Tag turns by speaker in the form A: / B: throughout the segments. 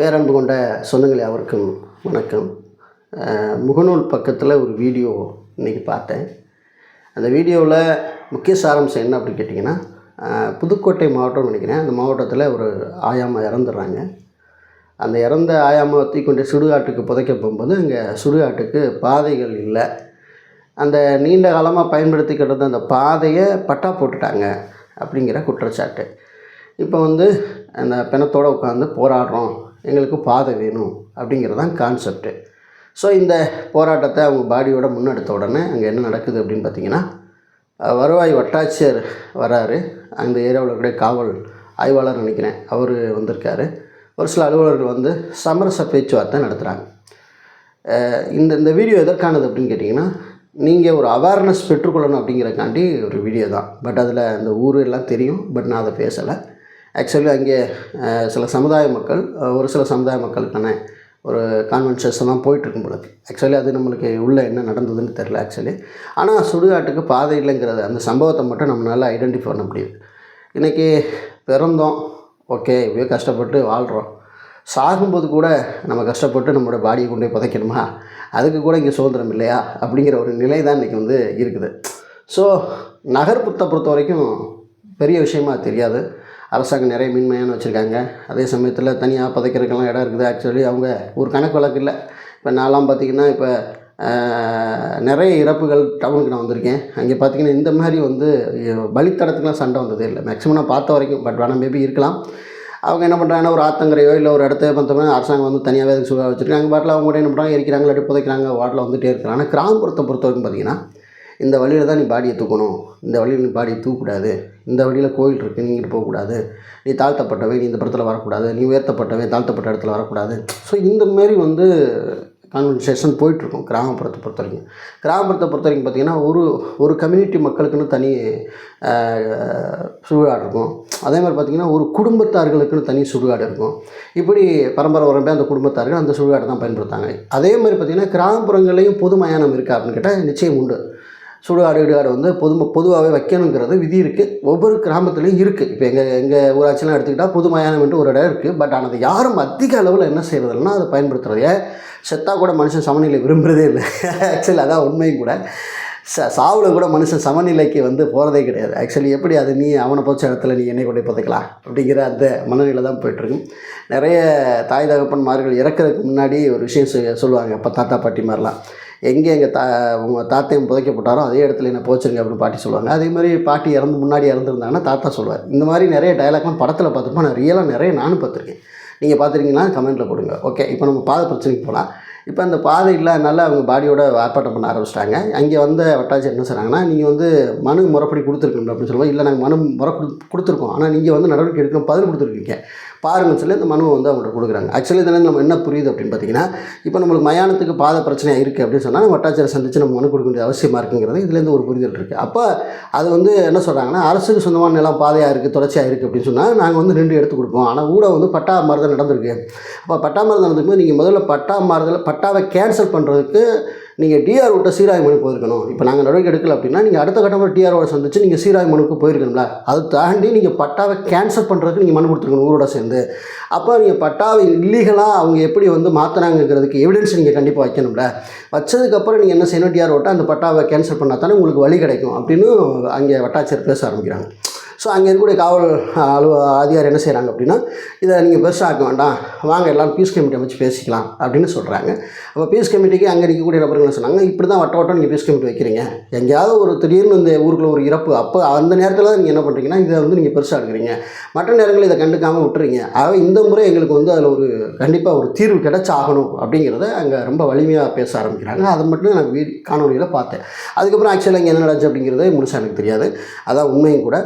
A: பேரன்பு கொண்ட சொந்தங்களே அவருக்கும் வணக்கம். முகநூல் பக்கத்தில் ஒரு வீடியோ இன்றைக்கி பார்த்தேன். அந்த வீடியோவில் முக்கிய சாரம்சம் என்ன அப்படின்னு கேட்டிங்கன்னா புதுக்கோட்டை மாவட்டம்னு நினைக்கிறேன். அந்த மாவட்டத்தில் ஒரு ஆயாமா இறந்துடுறாங்க. அந்த இறந்த ஆயாமாவை தூக்கி கொண்டு சுடுகாட்டுக்கு புதைக்க போகும்போது அங்கே சுடுகாட்டுக்கு பாதைகள் இல்லை. அந்த நீண்ட காலமாக பயன்படுத்திக்கிட்டு அந்த பாதையை பட்டா போட்டுட்டாங்க அப்படிங்கிற குற்றச்சாட்டு. இப்போ வந்து அந்த பிணத்தோடு உட்காந்து போராடுறோம் எங்களுக்கு பாதை வேணும் அப்படிங்கிறது தான் கான்செப்ட்டு ஸோ இந்த போராட்டத்தை அவங்க பாடியோட முன்னெடுத்த உடனே அங்கே என்ன நடக்குது அப்படின்னு பார்த்தீங்கன்னா வருவாய் வட்டாட்சியர் வராரு. அந்த ஏரியாவில் இருக்கிற காவல் ஆய்வாளர் நினைக்கிறேன் அவர் வந்திருக்காரு. ஒரு சில அலுவலர்கள் வந்து சமரச பேச்சுவார்த்தை நடத்துகிறாங்க இந்த இந்த வீடியோ எதற்கானது அப்படின்னு கேட்டிங்கன்னா நீங்கள் ஒரு அவேர்னஸ் பெற்றுக்கொள்ளணும் அப்படிங்கிறக்காண்டி ஒரு வீடியோ தான். பட் அதில் அந்த ஊர் எல்லாம் தெரியும் பட் நான் அதை பேசலை. ஆக்சுவலி அங்கே சில சமுதாய மக்கள் ஒரு சில சமுதாய மக்களுக்கான ஒரு கான்வென்ஷன்ஸ்லாம் போயிட்டுருக்கும் பொழுது ஆக்சுவலி அது நம்மளுக்கு உள்ளே என்ன நடந்ததுன்னு தெரில ஆக்சுவலி ஆனால் சுடுகாட்டுக்கு பாதை இல்லைங்கிறது அந்த சம்பவத்தை மட்டும் நம்மளால் ஐடென்டிஃபை பண்ண முடியுது. இன்றைக்கி பிறந்தோம். ஓகே இப்படியோ கஷ்டப்பட்டு வாழ்கிறோம் சாகும்போது கூட நம்ம கஷ்டப்பட்டு நம்மளோட பாடியை கொண்டு போய் புதைக்கணுமா? அதுக்கு கூட இங்கே சுதந்திரம் இல்லையா? அப்படிங்கிற ஒரு நிலை தான் இன்றைக்கி வந்து இருக்குது. ஸோ நகர்ப்புறத்தை பொறுத்த வரைக்கும் பெரிய விஷயமா தெரியாது. அரசாங்கம் நிறைய மின்மயானம் வச்சுருக்காங்க. அதே சமயத்தில் தனியாக பதைக்கிறதுக்கெல்லாம் இடம் இருக்குது. ஆக்சுவலி அவங்க ஒரு கணக்கு வழக்கு இல்லை. இப்போ நான்லாம் பார்த்திங்கன்னா இப்போ நிறைய இறப்புகள் டவுனுக்கு நான் வந்திருக்கேன். அங்கே பார்த்தீங்கன்னா இந்த மாதிரி வந்து பலித்தடத்துக்குலாம் சண்டை வந்ததே இல்லை. மேக்ஸிமம் நான் பார்த்த வரைக்கும் பட் வேணால் மேபி இருக்கலாம். அவங்க என்ன பண்ணுறாங்கன்னா ஒரு ஆத்தங்கரையோ இல்லை ஒரு இடத்த பார்த்தோம்னா அரசாங்கம் வந்து தனியாகவே அதுக்கு வச்சுருக்காங்க. பாட்டில் அவங்க கூட என்ன பண்ணுறாங்க எரிக்கிறாங்க இல்லாட்டி புதைக்கிறாங்க வாட்டில் வந்துகிட்டே இருக்கிறாங்க ஆனால் கிராமப்புறத்தை பொறுத்த வரைக்கும் பார்த்தீங்கன்னா இந்த வழியில் தான் நீ பாடியை தூக்கணும். இந்த வழியில் நீ பாடியை தூக்கக்கூடாது. இந்த வழியில் கோயில் இருக்குது நீ இங்கிட்டு போகக்கூடாது. நீ தாழ்த்தப்பட்டவன் நீ இந்த படத்தில் வரக்கூடாது. நீ உயர்த்தப்பட்டவன் தாழ்த்தப்பட்ட இடத்துல வரக்கூடாது. ஸோ இந்தமாரி வந்து கான்வர்சேஷன் போயிட்டுருக்கும் கிராமப்புறத்தை பொறுத்த வரைக்கும். கிராமப்புறத்தை பொறுத்த வரைக்கும் பார்த்திங்கன்னா ஒரு ஒரு கம்யூனிட்டி மக்களுக்குன்னு தனி சுடுகாடு இருக்கும். அதே மாதிரி பார்த்திங்கன்னா ஒரு குடும்பத்தார்களுக்குன்னு தனி சுடுகாடு இருக்கும். இப்படி பரம்பரை வரம்பே அந்த குடும்பத்தார்கள் அந்த சுடுகாடு தான் பயன்படுத்தாங்க அதே மாதிரி பார்த்திங்கன்னா கிராமப்புறங்கள்லேயும் பொது மயானம் இருக்கா அப்படின்னு கேட்டால் நிச்சயம் உண்டு. சுடுகாடு இடுகாடு வந்து பொது பொதுவாகவே வைக்கணுங்கிறது விதி இருக்குது ஒவ்வொரு கிராமத்துலேயும் இருக்குது இப்போ எங்கள் எங்கள் ஊராட்சிலாம் எடுத்துக்கிட்டால் பொது மயானம் என்று ஒரு இடம் இருக்குது பட் ஆனால் அதை யாரும் அதிக அளவில் என்ன செய்கிறதுனா அதை பயன்படுத்துகிறதைய செத்தா கூட மனுஷன் சமநிலை விரும்புகிறதே இல்லை. ஆக்சுவலி அதான் உண்மையும் கூட. ச சாவில் கூட மனுஷன் சமநிலைக்கு வந்து போகிறதே கிடையாது. ஆக்சுவலி எப்படி அது நீ அவனை போச்ச இடத்துல நீ என்னை கொண்டு பார்த்துக்கலாம் அப்படிங்கிற அந்த மனநிலை தான் போயிட்டுருக்கு நிறைய தாய் தகப்பன்மார்கள் இறக்கிறதுக்கு முன்னாடி ஒரு விஷயம் சொ- சொல்லுவாங்க. அப்போ தாத்தா பாட்டி மாதிரிலாம் எங்கே எங்கள் தா உங்கள் தாத்தையும் புதைக்கப்பட்டாரோ அதே இடத்துல என்ன போச்சுருங்க அப்படின்னு பாட்டி சொல்லுவாங்க. அதே மாதிரி பாட்டி இறந்து முன்னாடி இறந்துருந்தாங்கன்னா தாத்தா சொல்லுவார். இந்த மாதிரி நிறைய டயலாக்லாம் படத்தில் பார்த்துருப்போம். நான் ரியலாக நிறைய நானும் பார்த்துருக்கேன். நீங்கள் பார்த்துருக்கீங்கன்னா கமெண்ட்டில் போடுங்க. ஓகே இப்போ நம்ம பாதை பிரச்சனைக்கு போகலாம். இப்போ அந்த பாதை இல்லாதனால அவங்க பாடியோட ஆர்ப்பாட்டம் பண்ண ஆரம்பிச்சிட்டாங்க. அங்கே வந்த வட்டாட்சி என்ன சொன்னாங்கன்னா நீங்கள் வந்து மனு முறைப்படி கொடுத்துருக்கணும் அப்படின்னு சொல்லுவோம். இல்லை நாங்கள் மனு முறை கொடு கொடுத்துருக்கோம். ஆனால் நீங்கள் வந்து நடவடிக்கை எடுக்கணும் பதில் கொடுத்துருக்கீங்க. பாருங்கன்னு சொல்லி அந்த மனுவை வந்து அவங்கள்ட்ட கொடுக்குறாங்க. ஆக்சுவலி இதில் நம்ம என்ன புரியுது அப்படின்னு பார்த்தீங்கன்னா இப்போ நம்மளுக்கு மயானத்துக்கு பாதை பிரச்சனையாக இருக்குது அப்படின்னு சொன்னால் நம்ம வட்டாட்சியரை சந்தித்து நம்ம மனு கொடுக்க வேண்டிய அவசியமாக இருக்குங்கிறது இதுலேருந்து ஒரு புரிதல் இருக்குது அப்போ அது வந்து என்ன சொல்கிறாங்கன்னா அரசுக்கு சொந்தமான நிலம் பாதையாக இருக்குது தொடர்ச்சியாக இருக்குது அப்படின்னு சொன்னால் நாங்கள் வந்து ரெண்டு எடுத்து கொடுப்போம். ஆனால் கூட வந்து பட்டா மாறுதல் நடந்திருக்கு. அப்போ பட்டா மாறுதல் நடந்திருக்கும்போது நீங்கள் முதல்ல பட்டா மாறுதல் பட்டாவை கேன்சல் பண்ணுறதுக்கு நீங்கள் டிஆர் விட்ட சீராய் மனு போயிருக்கணும். இப்போ நாங்கள் நடவடிக்கை எடுக்கல அப்படின்னா நீங்கள் அடுத்த கட்டமாக டிஆர்ஓட சந்திச்சு நீங்கள் சீராய் மனுக்கு போயிருக்கணும்ல. அது தாண்டி நீங்கள் பட்டாவை கேன்சல் பண்ணுறதுக்கு நீங்கள் மனு கொடுத்துருக்கணும் ஊரோட சேர்ந்து. அப்போ நீங்கள் பட்டாவை இல்லீகலாக அவங்க எப்படி வந்து மாற்றினாங்கிறதுக்கு எவிடன்ஸ் நீங்கள் கண்டிப்பாக வைக்கணும்ல. வச்சதுக்கப்புறம் நீங்கள் என்ன செய்யணும்? டிஆர் விட்டால் அந்த பட்டாவை கேன்சல் பண்ணால் தானே உங்களுக்கு வழி கிடைக்கும் அப்படின்னு அங்கே வட்டாட்சியர் பேச ஆரம்பிக்கிறாங்க. ஸோ அங்கே இருக்கக்கூடிய காவல் அலுவ அதிகாரி என்ன செய்கிறாங்க அப்படின்னா இதை நீங்கள் பெருசாக்க வேண்டாம். வாங்க எல்லாம் பீஸ் கமிட்டி அமைச்சு பேசிக்கலாம் அப்படின்னு சொல்கிறாங்க அப்போ பீஸ் கமிட்டிக்கு அங்கே இருக்கக்கூடிய நபர்கள் சொன்னாங்க இப்படி தான் வட்ட வட்டம் நீங்கள் பீஸ் கமிட்டி வைக்கிறீங்க. எங்கேயாவது ஒரு திடீர்னு இந்த ஊருக்குள்ள ஒரு இறப்பு அப்போ அந்த நேரத்தில் தான் நீங்கள் என்ன பண்ணுறீங்கன்னா இதை வந்து நீங்கள் பெருசாக எடுக்கிறீங்க. மற்ற நேரங்களில் இதை கண்டுக்காமல் விட்டுறீங்க. ஆக இந்த முறை எங்களுக்கு வந்து அதில் ஒரு கண்டிப்பாக ஒரு தீர்வு கிடைச்சாகணும். அப்படிங்கிறத அங்கே ரொம்ப வலிமையாக பேச ஆரம்பிக்கிறாங்க. அதை மட்டும் நான் வீ காணொலியில் பார்த்தேன். அதுக்கப்புறம் ஆக்சுவலாக இங்கே என்ன நடந்துச்சு அப்படிங்கிறது முழுசாக எனக்கு தெரியாது. அதான் உண்மையும் கூட.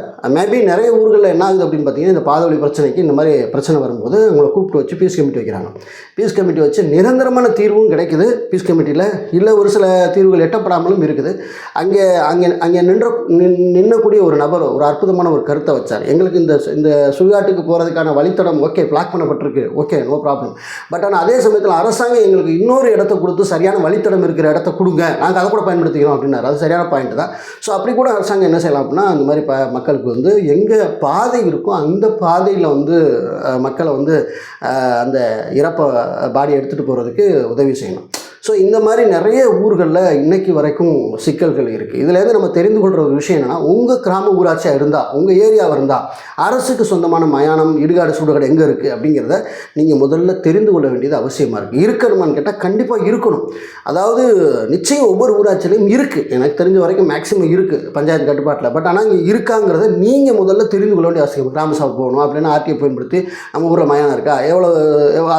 A: மேபி நிறைய ஊர்களில் என்ன ஆகுது அப்படின்னு பார்த்தீங்கன்னா இந்த பாதவழி பிரச்சனைக்கு இந்த மாதிரி பிரச்சனை வரும்போது உங்களை கூப்பிட்டு வச்சு பீஸ் கமிட்டி வைக்கிறாங்க. பீஸ் கமிட்டி வச்சு நிரந்தரமான தீர்வும் கிடைக்குது. பீஸ் கமிட்டியில் இல்லை ஒரு சில தீர்வுகள் எட்டப்படாமலும் இருக்குது. அங்கே அங்கே அங்கே நின்ற நின்- நின்னக்கூடிய ஒரு நபர் ஒரு அற்புதமான ஒரு கருத்தை வச்சார். எங்களுக்கு இந்த இந்த சுடுகாட்டுக்கு போகிறதுக்கான வழித்தடம் ஓகே பிளாக் பண்ணப்பட்டிருக்கு. ஓகே நோ ப்ராப்ளம் பட் ஆனால் அதே சமயத்தில் அரசாங்கம் எங்களுக்கு இன்னொரு இடத்த கொடுத்து சரியான வழித்தடம் இருக்கிற இடத்த கொடுங்க. நாங்கள் அதை கூட பயன்படுத்திக்கிறோம் அப்படின்னாரு. அது சரியான பாயிண்ட் தான். ஸோ அப்படி கூட அரசாங்கம் என்ன செய்யலாம் அப்படின்னா அந்த மாதிரி ப மக்களுக்கு வந்து எங்கே பாதை இருக்கோ அந்த பாதையில் வந்து மக்களை வந்து அந்த இறப்பை பாடி எடுத்துகிட்டு போகிறதுக்கு உதவி செய்யணும். ஸோ இந்த மாதிரி நிறைய ஊர்களில் இன்னைக்கு வரைக்கும் சிக்கல்கள் இருக்குது இதுலேருந்து நம்ம தெரிந்து கொள்கிற ஒரு விஷயம் என்னென்னா உங்கள் கிராம ஊராட்சியாக இருந்தால் உங்கள் ஏரியாவாக இருந்தால் அரசுக்கு சொந்தமான மயானம் இடுகாடு சுடுகாடு எங்கே இருக்குது அப்படிங்கிறத நீங்கள் முதல்ல தெரிந்து கொள்ள வேண்டியது அவசியமாக இருக்குது இருக்கணுமான்னு கேட்டால் கண்டிப்பாக இருக்கணும். அதாவது நிச்சயம் ஒவ்வொரு ஊராட்சியிலையும் இருக்குது எனக்கு தெரிஞ்ச வரைக்கும் மேக்ஸிமம் இருக்குது பஞ்சாயத்து கட்டுப்பாட்டில். பட் ஆனால் இங்கே இருக்காங்கிறத நீங்கள் முதல்ல தெரிந்து கொள்ள வேண்டிய அவசியம். கிராம சபை போகணும் அப்படின்னா ஆர்டிஐ பயன்படுத்தி நம்ம ஊரில் மயானம் இருக்கா? எவ்வளோ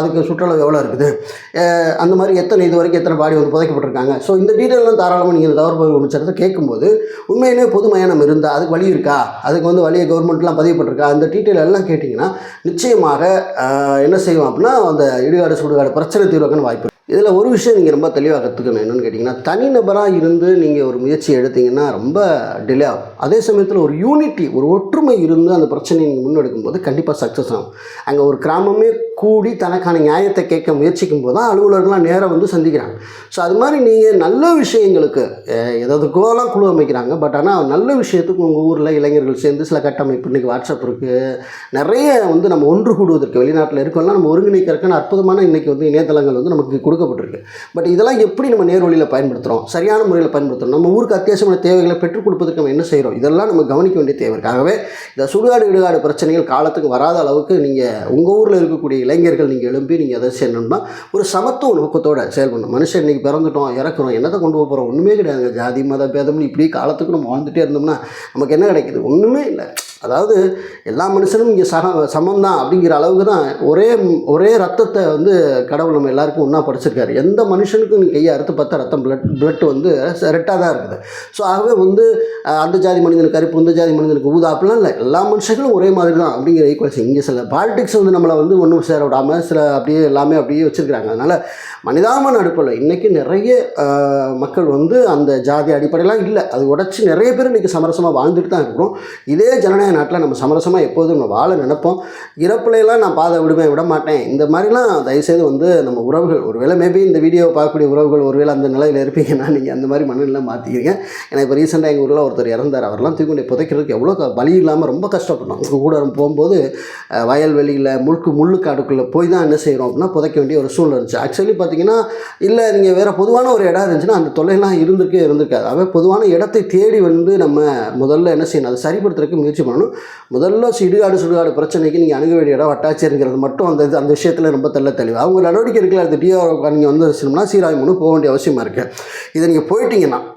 A: அதுக்கு சுற்றுலா எவ்வளோ இருக்குது? அந்த மாதிரி எத்தனை இது வரைக்கும் எத்தனை பாடி வந்து புதைக்கப்பட்டிருக்காங்க. ஸோ இந்த டீட்டெயிலாம் தாராளமாக நீங்கள் இந்த தவறு அமைச்சரத்தை கேட்கும்போது உண்மையிலே பொது மயானம் இருந்தால் அதுக்கு வழி இருக்கா? அதுக்கு வந்து வழியை கவர்மெண்ட்லாம் பதிவுப்பட்டிருக்கா அந்த டீட்டெயில் எல்லாம் கேட்டிங்கன்னா நிச்சயமாக என்ன செய்வோம் அப்படின்னா அந்த இடுகாடு சுடுகாடு பிரச்சனை தீர்வுக்கான வாய்ப்பு இதில் ஒரு விஷயம் நீங்கள் ரொம்ப தெளிவாக கற்றுக்கணும் என்னென்னு கேட்டிங்கன்னா தனிநபராக இருந்து நீங்கள் ஒரு முயற்சி எடுத்தீங்கன்னா ரொம்ப டிலே ஆகும். அதே சமயத்தில் ஒரு யூனிட்டி ஒரு ஒற்றுமை இருந்து அந்த பிரச்சனையை நீங்கள் முன்னெடுக்கும்போது கண்டிப்பாக சக்ஸஸ் ஆகும். அங்கே ஒரு கிராமமே கூடி தனக்கான நியாயத்தை கேட்க முயற்சிக்கும் போது தான் அலுவலர்கள்லாம் நேராக வந்து சந்திக்கிறாங்க. ஸோ அது மாதிரி நீங்கள் நல்ல விஷயங்களுக்கு அஹ், எதாவதுக்கோலாம் குழு அமைக்கிறாங்க. பட் ஆனால் நல்ல விஷயத்துக்கு உங்கள் ஊரில் இளைஞர்கள் சேர்ந்து சில கட்டமைப்பு இன்றைக்கி வாட்ஸ்அப் இருக்குது நிறைய வந்து நம்ம ஒன்று கூடுவதற்கு வெளிநாட்டில் இருக்கோம்லாம் நம்ம ஒருங்கிணைக்கிறதுக்கான அற்புதமான இன்றைக்கி வந்து இணையதளங்கள் வந்து நமக்கு கொடுக்கப்பட்டிருக்கு. பட் இதெல்லாம் எப்படி நம்ம நேர்வழியில் பயன்படுத்துகிறோம் சரியான முறையில் பயன்படுத்துகிறோம் நம்ம ஊருக்கு அத்தியாவசியமான தேவைகளை பெற்றுக் கொடுப்பதற்கு நம்ம என்ன செய்கிறோம் இதெல்லாம் நம்ம கவனிக்க வேண்டிய தேவை இருக்காகவே இந்த சுடுகாடு இடுகாடு பிரச்சனைகள் காலத்துக்கு வராத அளவுக்கு நீங்கள் உங்கள் ஊரில் இருக்கக்கூடிய இளைஞர்கள் நீங்கள் எழும்பி நீங்கள் எதை செய்யணும்னா ஒரு சமத்துவ நோக்கத்தோடு செயல்படணும் மனுஷன் இன்னைக்கு பிறந்துட்டோம் இறக்குறோம் என்னத்தை கொண்டு போக போகிறோம் ஒன்றுமே கிடையாதுங்க ஜாதி மத பேதம்னு இப்படி காலத்துக்கு நம்ம வாழ்ந்துகிட்டே இருந்தோம்னா நமக்கு என்ன கிடைக்கிது? ஒன்றுமே இல்லை. அதாவது எல்லா மனுஷனும் இங்கே சக சமம்தான் அப்படிங்கிற அளவுக்கு தான் ஒரே ஒரே ரத்தத்தை வந்து கடவுள் நம்ம எல்லாருக்கும் ஒன்றா படிச்சிருக்காரு. எந்த மனுஷனுக்கும் நீ கையை அறுத்து பார்த்தா ரத்தம் பிளட் பிளட் வந்து ரெட்டாக தான் இருக்குது. ஸோ ஆகவே வந்து அந்த ஜாதி மனிதனுக்கு கருப்பு இந்த ஜாதி மனிதனுக்கு ஊதா அப்படிலாம் இல்லை. எல்லா மனுஷங்களும் ஒரே மாதிரி தான் அப்படிங்கிற ஈக்குவல்ஸ் இங்கே சில பாலிடிக்ஸ் வந்து நம்மளை வந்து ஒன்றும் சேர விடாமல் சில அப்படியே எல்லாமே அப்படியே வச்சுருக்காங்க அதனால் மனிதாமன் அடிப்படையில் இன்றைக்கி நிறைய மக்கள் வந்து அந்த ஜாதி அடிப்படையெல்லாம் இல்லை. அது உடச்சி நிறைய பேர் இன்றைக்கி சமரசமாக வாழ்ந்துட்டு தான் இருக்கிறோம். இதே ஜனநாயக நாட்டில் நம்ம சமரசமாக எப்போதும் நம்ம வாழ நினைப்போம். இறப்புலையெல்லாம் நான் பாதை விடுவேன் விட மாட்டேன். இந்த மாதிரிலாம் தயவுசெய்து வந்து நம்ம உறவுகள் ஒருவேளை மேபி இந்த வீடியோவை பார்க்கக்கூடிய உறவுகள் ஒருவேளை அந்த நிலையில் இருப்பீங்கன்னா நீங்கள் அந்த மாதிரி மனநிலை மாற்றிக்கிறீங்க ஏன்னா இப்போ ரீசெண்டாக எங்கள் ஊரில் ஒருத்தர் இறந்தார். அவரெல்லாம் தூக்கி கொண்டு புதைக்கிறதுக்கு எவ்வளோ வழி இல்லாமல் ரொம்ப கஷ்டப்பட்டோம். உங்கள் கூட போகும்போது வயல்வெளியில் முழுக்கு முள்ளுக்காடுக்குள்ளே போய் தான் என்ன செய்கிறோம் அப்படின்னா புதைக்க வேண்டிய ஒரு சூழ்நிலை இருந்துச்சு. ஆக்சுவலி பார்த்தீங்கன்னா இல்லை நீங்கள் வேறு பொதுவான ஒரு இடம் இருந்துச்சுன்னா அந்த தொல்லைலாம் இருந்திருக்கே இருந்திருக்காது. அவை பொதுவான இடத்தை தேடி வந்து நம்ம முதல்ல என்ன செய்யணும் அதை சரிப்படுத்துறதுக்கு முயற்சி பண்ணணும். முதல்ல இடுகாடு சுடுகாடு பிரச்சனைக்கு நீங்கள் அணுக வேண்டிய இடம் வட்டாட்சியருங்கிறது மட்டும் அந்த இது- அந்த விஷயத்தில் ரொம்ப தெல்ல தெளிவு. அவங்க நடவடிக்கை எடுக்கல அது டிஆர் நீங்கள் வந்து செய்யணும்னா சீராய்மனு போக வேண்டிய அவசியமாக இருக்குது இதை நீங்கள் போயிட்டீங்கன்னா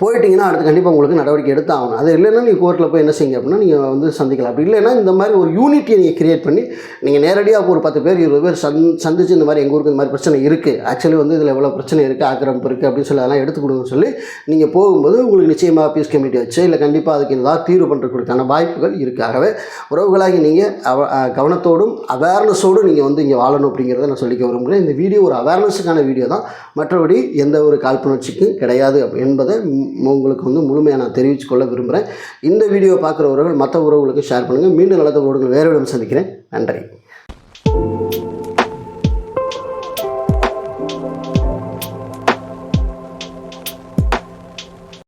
A: போயிட்டீங்கன்னா அடுத்து கண்டிப்பாக உங்களுக்கு நடவடிக்கை எடுத்து ஆகணும் அது இல்லைன்னா நீங்கள் கோர்ட்டில் போய் என்ன செய்யுங்க அப்படின்னா நீங்கள் வந்து சந்திக்கலாம். அப்படி இல்லைன்னா இந்த மாதிரி ஒரு யூனிட்டியை நீங்கள் கிரியேட் பண்ணி நீங்கள் நேரடியாக ஒரு பத்து பேர் இருபது பேர் சந் சந்திச்சு இந்த மாதிரி எங்கள் ஊருக்கு இந்த மாதிரி பிரச்சனை இருக்குது ஆக்சுவலி வந்து இதில் எவ்வளோ பிரச்சனை இருக்குது ஆக்கிரமிப்பு இருக்குது அப்படின்னு சொல்லி அதெல்லாம் எடுத்து கொடுங்கன்னு சொல்லி நீங்கள் போகும்போது உங்களுக்கு நிச்சயமாக பீஸ் கமிட்டி வச்சு இல்லை கண்டிப்பாக அதுக்கு ஏதாவது தீர்வு பண்ணுறதுக்கான வாய்ப்புகள் இருக்காகவே உறவுகளாகி நீங்கள் அவ கவனத்தோடும் அவேர்னஸோடும் நீங்கள் வந்து இங்கே வாழணும் அப்படிங்கிறத நான் சொல்லிக்க விரும்புகிறேன். இந்த வீடியோ ஒரு அவேர்னஸுக்கான வீடியோ தான். மற்றபடி எந்த ஒரு காழ்ப்புணர்ச்சிக்கும் கிடையாது என்பதை உங்களுக்கு வந்து முழுமையாக நான் தெரிவித்துக்கொள்ள விரும்புகிறேன் இந்த வீடியோ பார்க்குற உறவுகள் மற்ற உறவுகளுக்கு ஷேர் பண்ணுங்கள் மீண்டும் நல்ல உறவுகள் வேறு விடம் சந்திக்கிறேன். நன்றி.